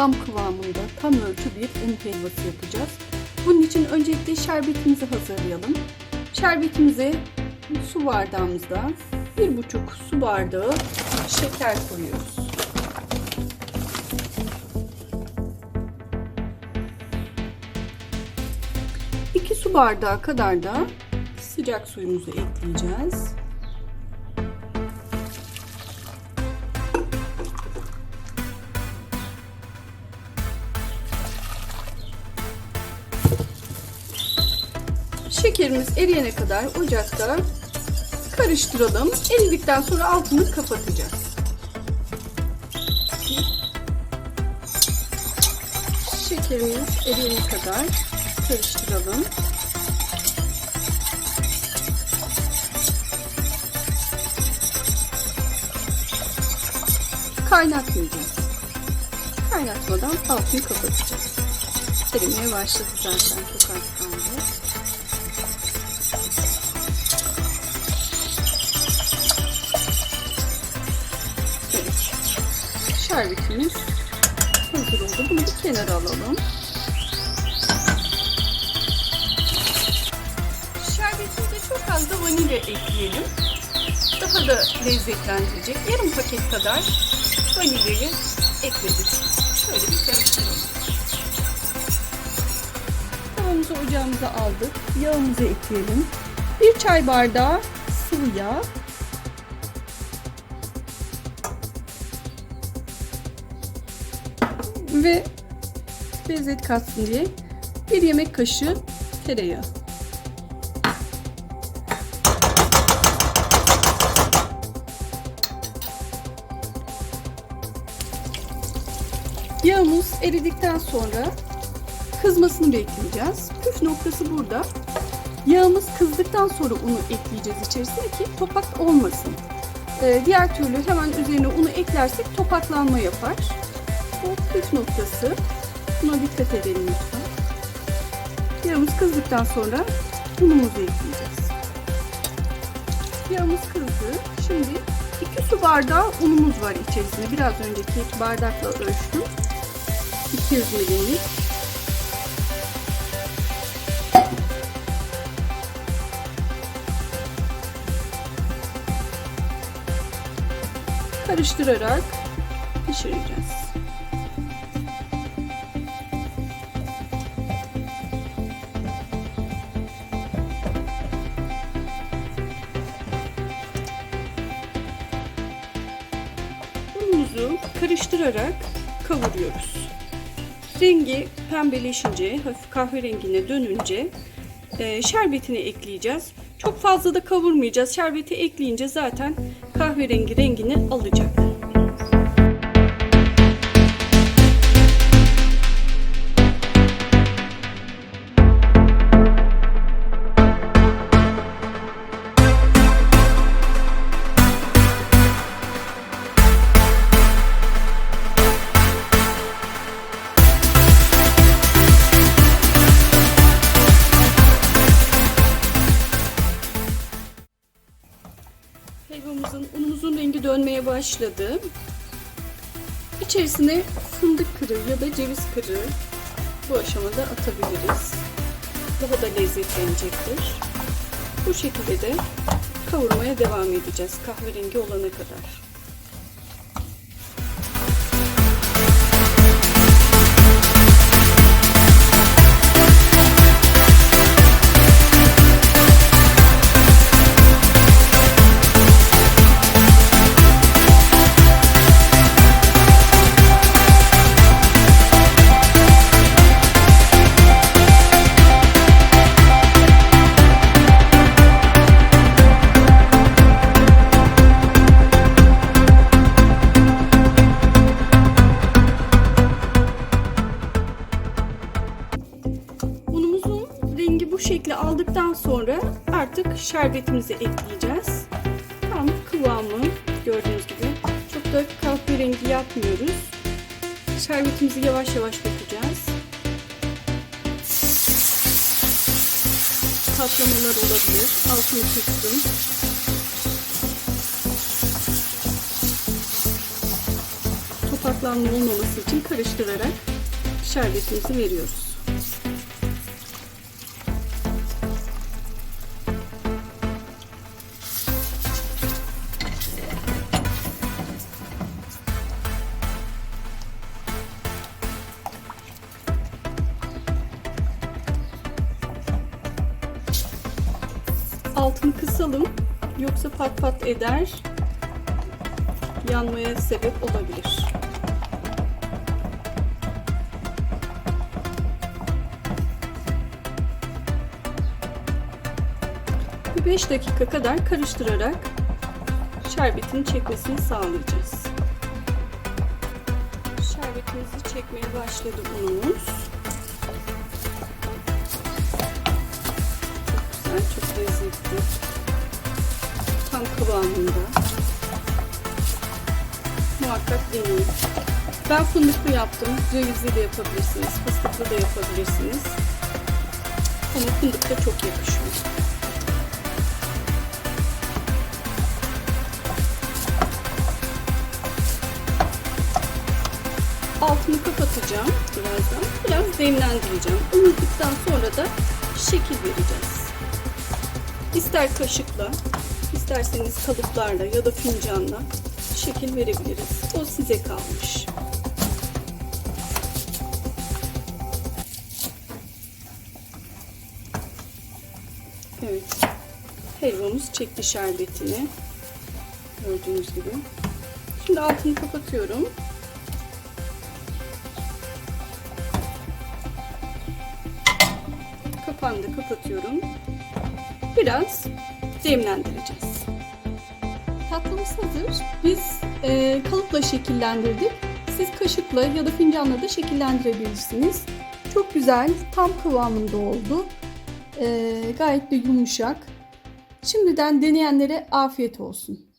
tam kıvamında, tam ölçü bir un helvası yapacağız. Bunun için öncelikle şerbetimizi hazırlayalım. Şerbetimize su bardağımızda bir buçuk su bardağı şeker koyuyoruz. Su bardağı kadar da sıcak suyumuzu ekleyeceğiz. Şekerimiz eriyene kadar ocakta karıştıralım. Eridikten sonra altını kapatacağız. Şekerimiz eriyene kadar karıştıralım. Kaynatmayacağız. Kaynatmadan altını kapatacağız. Erimeye başladı zaten çok az Şerbetimiz hazır oldu. Bunu bir kenara alalım. Şerbetimize çok az da vanilya ekleyelim. Daha da lezzetlendirecek. Yarım paket kadar vanilyayı ekledik. Şöyle bir karıştıralım. Tavamızı ocağımıza aldık. Yağımızı ekleyelim. Bir çay bardağı sıvı yağ. Ve lezzet katsın diye bir yemek kaşığı tereyağı. Yağımız eridikten sonra kızmasını bekleyeceğiz. Püf noktası burada. Yağımız kızdıktan sonra unu ekleyeceğiz içerisine ki topak olmasın. Ee, diğer türlü hemen üzerine unu eklersek topaklanma yapar. Bu püf noktası. Buna dikkat edelim lütfen. Yağımız kızdıktan sonra unumuzu ekleyeceğiz. Yağımız kızdı. Şimdi 2 su bardağı unumuz var içerisinde. Biraz önceki bardakla ölçtüm. 200 milimlik. Karıştırarak pişireceğiz. Unumuzu karıştırarak kavuruyoruz. Rengi pembeleşince, hafif kahverengine dönünce e, şerbetini ekleyeceğiz. Çok fazla da kavurmayacağız. Şerbeti ekleyince zaten kahverengi rengini alacak. Helvamızın, unumuzun rengi dönmeye başladı. İçerisine fındık kırığı ya da ceviz kırığı bu aşamada atabiliriz. Daha da lezzetlenecektir. Bu şekilde de kavurmaya devam edeceğiz kahverengi olana kadar. Şekli aldıktan sonra artık şerbetimizi ekleyeceğiz. Tam kıvamı gördüğünüz gibi çok da kahverengi yapmıyoruz. Şerbetimizi yavaş yavaş dökeceğiz. Patlamalar olabilir. Altını. Topak topaklanma olmaması için karıştırarak şerbetimizi veriyoruz. Altını kısalım yoksa pat pat eder yanmaya sebep olabilir. Bir 5 dakika kadar karıştırarak şerbetini çekmesini sağlayacağız. Şerbetimizi çekmeye başladı unumuz. Güzel, çok lezzetli. Tam kıvamında muhakkak deneyin. Ben fındıklı yaptım. Cevizli de yapabilirsiniz. Fıstıklı da yapabilirsiniz. Ama fındık da çok yakışıyor. Altını kapatacağım birazdan. Biraz demlendireceğim. Unuttuktan sonra da şekil vereceğiz. İster kaşıkla, isterseniz kalıplarla ya da fincanla şekil verebiliriz. O size kalmış. Evet. Helvamız çekti şerbetini. Gördüğünüz gibi. Şimdi altını kapatıyorum. Kapağını da kapatıyorum. Biraz demlendireceğiz. Tatlımız hazır. Biz e, kalıpla şekillendirdik. Siz kaşıkla ya da fincanla da şekillendirebilirsiniz. Çok güzel, tam kıvamında oldu. E, gayet de yumuşak. Şimdiden deneyenlere afiyet olsun.